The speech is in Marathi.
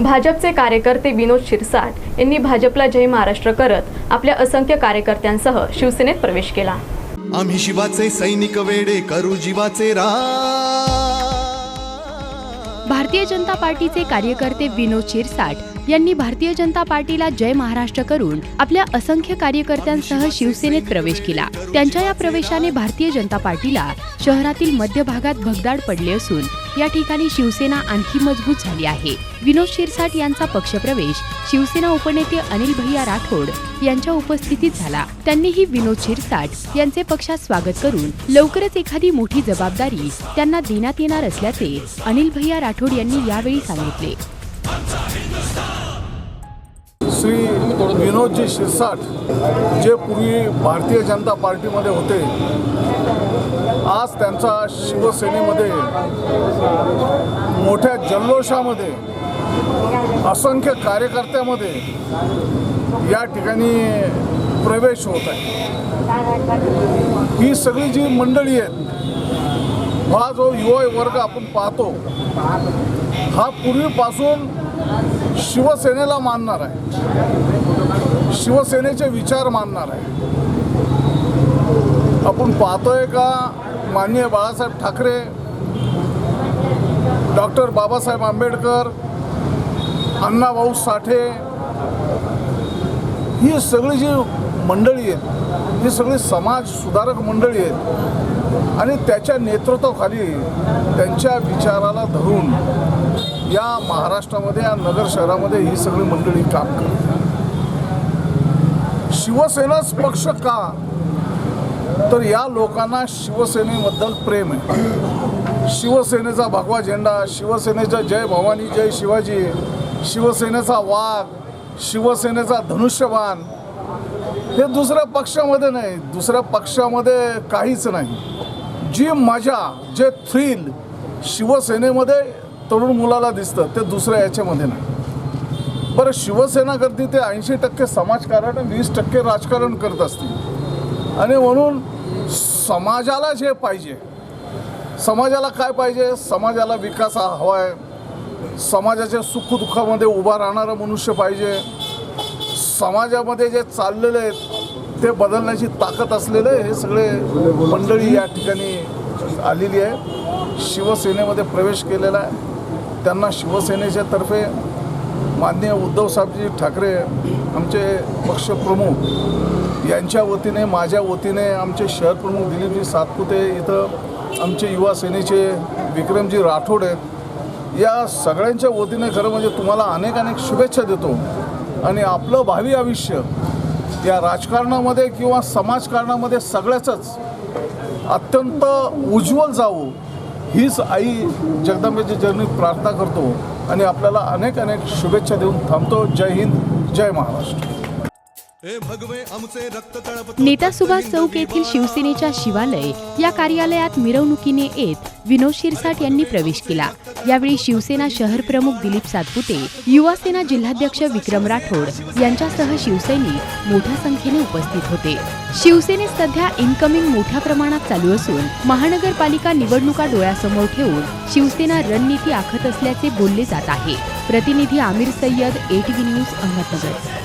भाजपचे कार्यकर्ते विनोद शिरसाट यांनी भाजपला जय महाराष्ट्र करत आपल्या असंख्य कार्यकर्त्यांसह शिवसेनेत प्रवेश केला. आम्ही शिवाचे सैनिक वेडे करू जीवाचे रा भारतीय जनता पार्टीचे कार्यकर्ते विनोद शिरसाट यांनी भारतीय जनता पार्टीला जय महाराष्ट्र करून आपल्या असंख्य कार्यकर्त्यांसह शिवसेनेत प्रवेश केला. त्यांच्या या प्रवेशाने भारतीय जनता पार्टीला शहरातील मध्य भागात भगदाड पडले असून या ठिकाणी शिवसेना आणखी मजबूत झाली आहे. विनोद शिरसाट यांचा पक्षप्रवेश शिवसेना उपनेते अनिल भैया राठोड यांच्या उपस्थितीत झाला. त्यांनीही विनोद शिरसाट यांचे पक्षात स्वागत करून लवकरच एखादी मोठी जबाबदारी त्यांना देण्यात येणार असल्याचे अनिल भैया राठोड यांनी यावेळी सांगितले. श्री विनोदजी शिरसाट जे पूर्वी भारतीय जनता पार्टीमध्ये होते आज त्यांचा शिवसेनेमध्ये मोठ्या जल्लोषामध्ये असंख्य कार्यकर्त्यामध्ये या ठिकाणी प्रवेश होत आहे. ही सगळी जी मंडळी आहेत हा जो युवा वर्ग आपण पाहतो हा पूर्वीपासून शिवसेनेला मानणार आहे. शिवसेनेचे विचार मानणार आहे. आपण पाहतोय का माननीय बाळासाहेब ठाकरे डॉक्टर बाबासाहेब आंबेडकर अण्णाभाऊ साठे ही सगळी जी मंडळी आहेत ही सगळी समाज सुधारक मंडळी आहेत आणि त्याच्या नेतृत्वाखाली त्यांच्या विचाराला धरून या महाराष्ट्रामध्ये या नगर शहरामध्ये ही सगळी मंडळी काम करते शिवसेनाच पक्ष का? तर या लोकांना शिवसेनेबद्दल प्रेम आहे. शिवसेनेचा भगवा झेंडा शिवसेनेचा जय भवानी जय शिवाजी शिवसेनेचा वाघ शिवसेनेचा धनुष्यबाण हे दुसऱ्या पक्षामध्ये नाही. दुसऱ्या पक्षामध्ये काहीच नाही. जी मजा जे थ्रिल शिवसेनेमध्ये तरुण मुलाला दिसतं ते दुसऱ्या याच्यामध्ये नाही. बरं शिवसेना करती ते ऐंशी टक्के समाजकारण आणि वीस टक्के राजकारण करत असतील. आणि म्हणून समाजाला जे पाहिजे समाजाला काय पाहिजे? समाजाला विकास हा हवा आहे. समाजाच्या सुखदुःखामध्ये उभा राहणारा मनुष्य पाहिजे. समाजामध्ये जे चाललेले आहेत ते बदलण्याची ताकद असलेले हे सगळे मंडळी या ठिकाणी आलेली आहे. शिवसेनेमध्ये प्रवेश केलेला आहे. त्यांना शिवसेनेच्या तर्फे माननीय उद्धवसाहेबजी ठाकरे आमचे पक्षप्रमुख यांच्या वतीने माझ्या वतीने आमचे शहरप्रमुख दिलीपजी सातपुते इथं आमचे युवा सेनेचे विक्रमजी राठोड आहेत. या सगळ्यांच्या वतीने खरं म्हणजे तुम्हाला अनेक अनेक शुभेच्छा देतो. आणि आपलं भावी आयुष्य या राजकारणामध्ये किंवा समाजकारणामध्ये सगळ्याचंच अत्यंत उज्ज्वल जावो. हीच आई जगदंबेची चरणी प्रार्थना करतो आणि आपल्याला अनेक अनेक शुभेच्छा देऊन थांबतो. जय हिंद जय महाराष्ट्र. नेता सुभाष चौक येथील शिवसेनेच्या शिवालय या कार्यालयात मिरवणुकीने येत विनोद शिरसाट यांनी प्रवेश केला. यावेळी शिवसेना शहर प्रमुख दिलीप सातपुते युवा सेना जिल्हाध्यक्ष विक्रम राठोड यांच्यासह शिवसैनिक मोठ्या संख्येने उपस्थित होते. शिवसेनेत सध्या इनकमिंग मोठ्या प्रमाणात चालू असून महानगरपालिका निवडणुका डोळ्यासमोर ठेवून शिवसेना रणनीती आखत असल्याचे बोलले जात आहे. प्रतिनिधी आमिर सय्यद एटीव्ही न्यूज अहमदनगर.